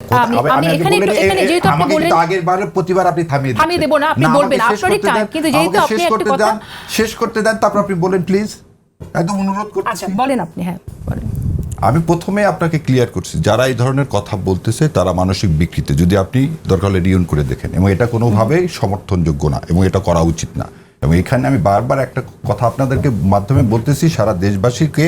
আমি আমি- আমি আমি আগে এখানে বলে একটু- নিই, এখানে যেহেতু আপনি বললেন আগের বারের প্রতিবার আপনি থামিয়ে থামিয়ে দেবো না, আপনি বলবেন, শেষ টাইম। কিন্তু যেহেতু আপনি একটা কথা- শেষ করতে দেন তারপর আপনি বলেন প্লিজ একদম অনুরোধ করছি। আচ্ছা বলেন আপনি হ্যাঁ বলেন। আমি প্রথমে আপনাকে ক্লিয়ার করছি যারা এই ধরনের কথা বলতেছে তারা মানসিক বিকৃতি। যদি আপনি দরকার হলে রিউন করে দেখেন এবং এটা কোনোভাবেই সমর্থনযোগ্য না এবং এটা করা উচিত না। এবং এখানে আমি বারবার একটা কথা আপনাদেরকে মাধ্যমে বলতেছি, সারা দেশবাসীকে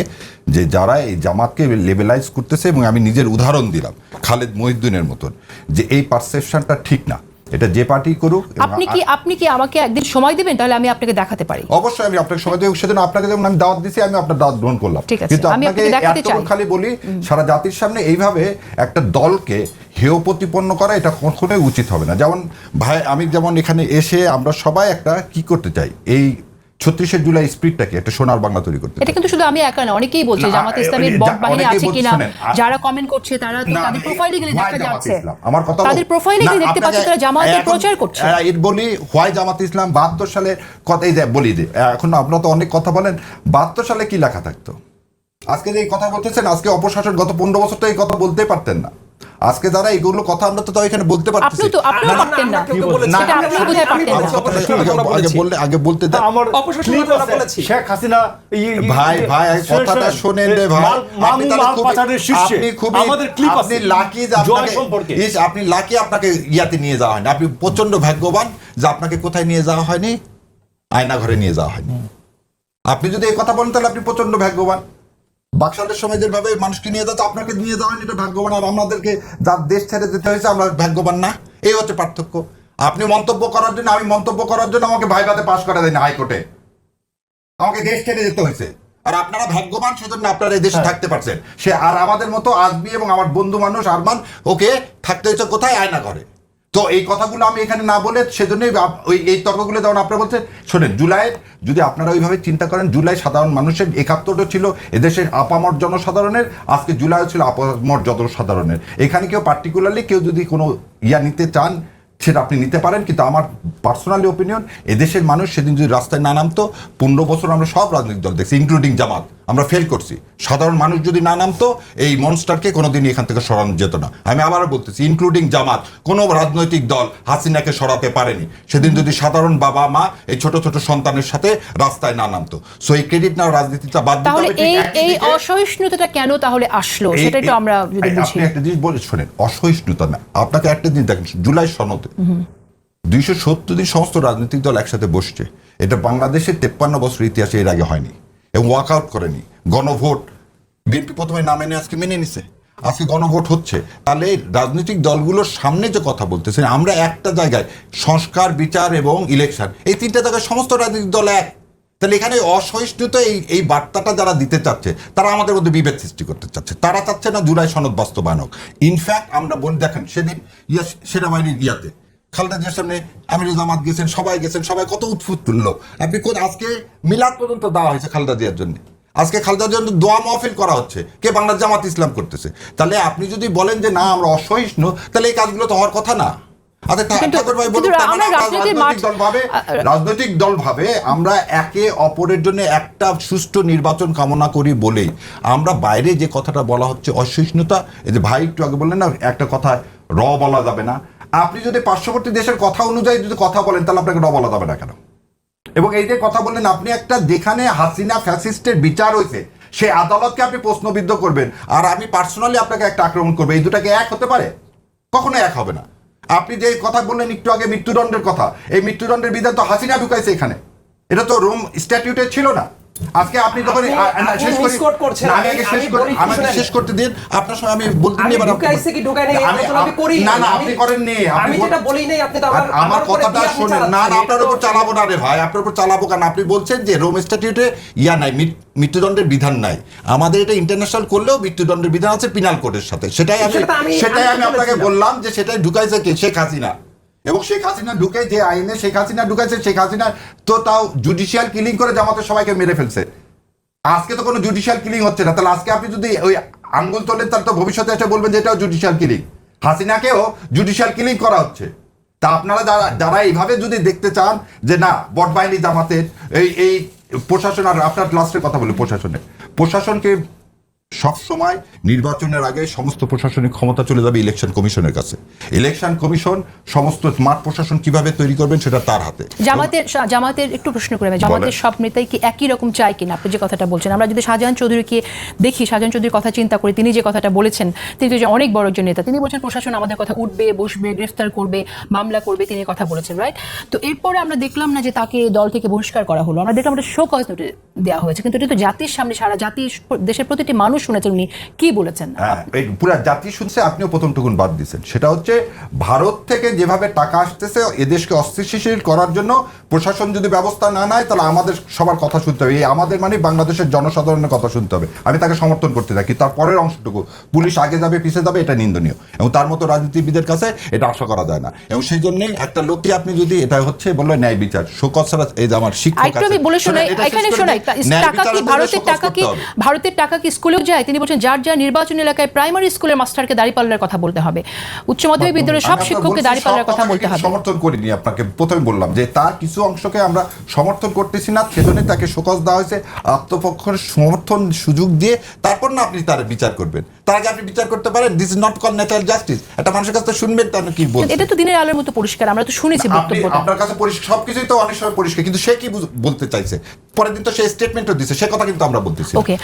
যে যারা এই জামাতকে লেবেলাইজ করতেছে এবং আমি নিজের উদাহরণ দিলাম, খালেদ মহিউদ্দিনের মতন, যে এই পারসেপশনটা ঠিক না। এটা যে পার্টি করুক আপনি কি আপনি কি আমাকে একদিন সময় দিবেন? তাহলে আমি আপনাকে দেখাতে পারি। অবশ্যই আমি আপনাকে সময় দেব। সেজন্য আপনাকে যেমন আমি দাওয়াত দিছি আমি আপনার দাওয়াত গ্রহণ করলাম। ঠিক আছে, কিন্তু আমি আপনাকে এত। খালি বলি সারা জাতির সামনে এইভাবে একটা দলকে হেয় প্রতিপন্ন করা এটা কখনোই উচিত হবে না। যেমন ভাই আমি যেমন এখানে এসে আমরা সবাই একটা কি করতে চাই? এই ছত্রিশে জুলাই স্পিরিটটাকে একটা সোনার বাংলা তৈরি করতে এটা কিন্তু শুধু আমি একা না অনেকেই বলছে জামাত ইসলামের বট বাহিনী আছে কিনা যারা কমেন্ট করছে তারা তো তাদের প্রোফাইলে গেলে দেখা যাচ্ছে। আমার কথা তাদের প্রোফাইলে গেলে দেখতে পাচ্ছি তারা জামাতের প্রচার করছে। এর বলি হোয়াই জামাত ইসলাম বাহাত্তর সালে কথাই দেয় বলি দিই এখন আপনারা তো অনেক কথা বলেন বাহাত্তর সালে কি লেখা থাকতো? আজকে যে কথা বলতেছেন আজকে অপশাসন গত পনেরো বছর তো এই কথা বলতেই পারতেন না। আজকে যারা এইগুলো কথা আমরা তো তাও এখানে বলতে পারতেছি। বলেছি। বললে আগে বলতে। শেখ হাসিনা ভাই ভাই কথাটা শোনেন, রে ভাই। আপনি শীর্ষে। আপনি আমাদের ক্লিপ আপনি আছে। লাকি আপনি লাকি আপনাকে ইয়াতে নিয়ে যাওয়া হয়নি। আপনি প্রচণ্ড ভাগ্যবান যে আপনাকে কোথায় নিয়ে যাওয়া হয়নি? আয়না ঘরে নিয়ে যাওয়া হয়নি। আপনি যদি এই কথা বলেন তাহলে আপনি প্রচণ্ড ভাগ্যবান। বাকশালের সময় যেভাবে মানুষকে নিয়ে যাচ্ছে আপনাকে নিয়ে যাওয়া এটা ভাগ্যবান। আর আমাদেরকে যার দেশ ছেড়ে যেতে হয়েছে আমরা ভাগ্যবান না। এই হচ্ছে পার্থক্য। আপনি মন্তব্য করার জন্য আমি মন্তব্য করার জন্য আমাকে ভাইভাতে পাশ করা দেয়নি হাইকোর্টে। আমাকে দেশ ছেড়ে যেতে হয়েছে। আর আপনারা ভাগ্যবান সেজন্য আপনারা এই দেশে থাকতে পারছেন। সে আর আমাদের মতো আজবি এবং আমার বন্ধু মানুষ আরমান ওকে থাকতে হয়েছে কোথায়? আয়না করে তো এই কথাগুলো আমি এখানে না বলে সেজন্যই ওই এই তর্কগুলো যেমন আপনারা বলছেন, শোনেন জুলাইয়ের যদি আপনারা ওইভাবে চিন্তা করেন, জুলাই সাধারণ মানুষের একাত্তরটা ছিল, এদেশের আপামর জনসাধারণের, আজকে জুলাইও ছিল আপামর জনসাধারণের। এখানে কেউ পার্টিকুলারলি কেউ যদি কোনো ইয়া নিতে চান, সেটা আপনি নিতে পারেন, কিন্তু আমার পার্সোনালি ওপিনিয়ন এদেশের মানুষ সেদিন যদি রাস্তায় না নামতো, পনেরো বছর আমরা সব রাজনৈতিক দল দেখছি ইনক্লুডিং জামাত। আমরা ফেল করছি। সাধারণ মানুষ যদি না নামতো এই মনস্টারকে কোনোদিন এখান থেকে সরানো যেত না। আমি আবারও বলতেছি ইনক্লুডিং জামাত কোনো রাজনৈতিক দল হাসিনাকে সরাতে পারেনি। সেদিন যদি সাধারণ বাবা মা এই ছোট ছোট সন্তানের সাথে রাস্তায় না নামতো। সো এই ক্রেডিট না রাজনীতিটা বাদ দিতে হবে এই এই অসহিষ্ণুতাটা কেন তাহলে আসলো? সেটা একটু আমরা যদি বুঝি। আপনি একটা জিনিস বলে শোনেন অসহিষ্ণুতা না। আপনাকে একটা জিনিস দেখেন জুলাই সনদে দুইশো সত্তর দিন সমস্ত রাজনৈতিক দল একসাথে বসছে। এটা বাংলাদেশের তেপ্পান্ন বছর ইতিহাসে এর আগে হয়নি। এবং ওয়ার্কআউট করেনি গণভোট। বিএনপি প্রথমে না মেনে আজকে মেনে নিছে। আজকে গণভোট হচ্ছে। তাহলে রাজনৈতিক দলগুলোর সামনে যে কথা বলতেছেন আমরা একটা জায়গায় সংস্কার, বিচার এবং ইলেকশন এই তিনটা জায়গায় সমস্ত রাজনৈতিক দল এক। তাহলে এখানে অসহিষ্ণুতা, এই এই বার্তাটা যারা দিতে চাচ্ছে, তারা আমাদের মধ্যে বিভেদ সৃষ্টি করতে চাচ্ছে। তারা চাচ্ছে না জুলাই সনদ বাস্তবায়ন হোক। ইনফ্যাক্ট আমরা বলি, দেখেন, সেদিন ইয়া সেনাবাহিনীর ইয়াতে খালেদা জিয়ার সামনে আমিরুল জামাত গেছেন সবাই গেছেন সবাই কত উৎফুত তুললো আপনি কোন আজকে মিলাদ পর্যন্ত দেওয়া হয়েছে খালেদা জিয়ার জন্য। আজকে খালেদা জিয়ার জন্য দোয়া মহফিল করা হচ্ছে কে বাংলার জামাত ইসলাম করতেছে। তাহলে আপনি যদি বলেন যে না আমরা অসহিষ্ণু তাহলে এই কাজগুলো তো হওয়ার কথা না। আচ্ছা মানে রাজনৈতিক দল ভাবে রাজনৈতিক দল ভাবে আমরা একে অপরের জন্য একটা সুষ্ঠু নির্বাচন কামনা করি বলেই আমরা বাইরে যে কথাটা বলা হচ্ছে অসহিষ্ণুতা এই যে ভাই একটু আগে বললেন না একটা কথা র বলা যাবে না। আপনি যদি পার্শ্ববর্তী দেশের কথা অনুযায়ী যদি কথা বলেন, তাহলে আপনাকে র বলা যাবে না কেন? এবং এই যে কথা বললেন আপনি একটা যেখানে হাসিনা ফ্যাসিস্টের বিচার হয়েছে সে আদালতকে আপনি প্রশ্নবিদ্ধ করবেন। আর আমি পার্সোনালি আপনাকে একটা আক্রমণ করব। এই দুটাকে এক হতে পারে? কখনো এক হবে না। আপনি যে কথা বললেন একটু আগে মৃত্যুদণ্ডের কথা, এই মৃত্যুদণ্ডের বিধান তো হাসিনা ঢুকাইছে এখানে। এটা তো রোম স্ট্যাটিউটে ছিল না। আজকে আপনি যখন আপনি- আ- না, আপনি শেষ করি করছেন। আমি আগে শেষ করি আমাকে শেষ করতে দিন আপনার সঙ্গে আমি বলতে নিয়ে এবার আপনি- ঢুকাইছে কি ঢুকাই নাই আমি- করি না না আপনি আপনি আমি যেটা বলি নাই আপনি তো আমার কথাটা শোনেন না না আপনার উপর চালাবো না রে ভাই আপনার উপর চালাবো কেন? আপনি বলছেন যে রোম স্ট্যাটিউটে ইয়া নাই মৃত- মৃত্যুদণ্ডের বিধান নাই। আমাদের এটা ইন্টারন্যাশনাল করলেও মৃত্যুদণ্ডের বিধান আছে পিনাল কোডের সাথে। সেটাই আমি সেটাই আমি আমি আপনাকে বললাম যে সেটাই ঢুকাইছে কে? শেখ হাসিনা। এবং শেখ হাসিনা ঢুকে যে আইনে শেখ হাসিনা ঢুকেছে, শেখ হাসিনা তো তাও জুডিশিয়াল কিলিং করে জামাতের সবাইকে মেরে ফেলছে। আজকে তো কোনো জুডিশিয়াল কিলিং হচ্ছে না। তাহলে আজকে আপনি যদি ওই আঙ্গুল তোলেন, তাহলে তো ভবিষ্যতে এসে বলবেন যে এটাও জুডিশিয়াল কিলিং হাসিনাকেও জুডিশিয়াল কিলিং করা হচ্ছে। তা আপনারা যারা যারা এইভাবে যদি দেখতে চান যে না বট বাহিনী জামাতের, এই এই প্রশাসন, আর আপনার লাস্টের কথা বলি প্রশাসনের। প্রশাসনকে সব সময় নির্বাচনের আগে সমস্ত প্রশাসনিক ক্ষমতা চলে যাবে ইলেকশন কমিশনের কাছে। ইলেকশন কমিশন সমস্ত স্মার্ট প্রশাসন কীভাবে তৈরি করবেন সেটা তার হাতে। জামাতের জামাতের একটু প্রশ্ন করে জামাতের সব নেতাই কি একই রকম চায় কিনা? আপনি যে কথাটা বলছেন আমরা যদি শাহজাহান চৌধুরীকে দেখি শাহজাহান চৌধুরীর কথা চিন্তা করি তিনি যে কথাটা বলেছেন তিনি যে অনেক বড় একজন নেতা তিনি বলছেন প্রশাসন আমাদের কথা উঠবে বসবে গ্রেফতার করবে মামলা করবে তিনি কথা বলেছেন রাইট তো এরপরে আমরা দেখলাম না যে তাকে দল থেকে বহিষ্কার করা হলো। আমরা দেখলাম একটা শো কজ নোটিস দেওয়া হয়েছে। কিন্তু এটা তো জাতির সামনে সারা জাতি দেশের প্রতিটি মানুষ শুনেছেন উনি। কি বলেছেন? হ্যাঁ পুরা জাতি শুনছে আপনিও প্রথম টুকুন বাদ দিচ্ছেন সেটা হচ্ছে ভারত থেকে যেভাবে টাকা আসতেছে এদেশকে অস্থিতিশীল করার জন্য প্রশাসন যদি ব্যবস্থা না নেয় তাহলে আমাদের সবার কথা শুনতে হবে। এই আমাদের মানে বাংলাদেশের জনসাধারণের কথা শুনতে হবে। আমি তাকে সমর্থন করতে থাকি তার পরের অংশটুকু পুলিশ আগে যাবে পিছিয়ে যাবে এটা নিন্দনীয়। এবং তার মতো রাজনীতিবিদের কাছে এটা আশা করা যায় না। এবং সেই জন্যই একটা লোককে আপনি যদি এটা হচ্ছে বলল ন্যায় বিচার শোকজ ছাড়া এই যে আমার শিক্ষক এখানে শোনাই ন্যায় টাকা কি ভারতের টাকা কি ভারতের টাকা কি স্কুলেও যায়? তিনি বলছেন যার যার নির্বাচন এলাকায় প্রাইমারি স্কুলের মাস্টারকে দাঁড়িপাল্লার কথা বলতে হবে। উচ্চ মাধ্যমিক বিদ্যালয়ের সব শিক্ষককে দাঁড়িপাল্লার কথা বলতে হবে। সমর্থন করিনি আপনাকে। প্রথমে বললাম যে তার কিছু অংশকে আমরা সমর্থন করতেছি না সেজন্য তাকে শোকজ দেওয়া হয়েছে। আত্মপক্ষের সমর্থন সুযোগ দিয়ে তারপর না আপনি তার বিচার করবেন। তার আগে আপনি বিচার করতে পারেন this is not call natural justice একটা মানুষের কাছে তো শুনবেন তার কি বলব এটা তো দিনের আলোর মতো পরিষ্কার আমরা তো শুনেছি বক্তব্য বক্তব্যটা। আপনার কাছে পরিষ্কার সবকিছুই তো অনেক সময় পরিষ্কার কিন্তু সে কি বলতে চাইছে? পরের দিন তো সে স্টেটমেন্টও দিচ্ছে সে কথা কিন্তু আমরা বলতেছি। ওকে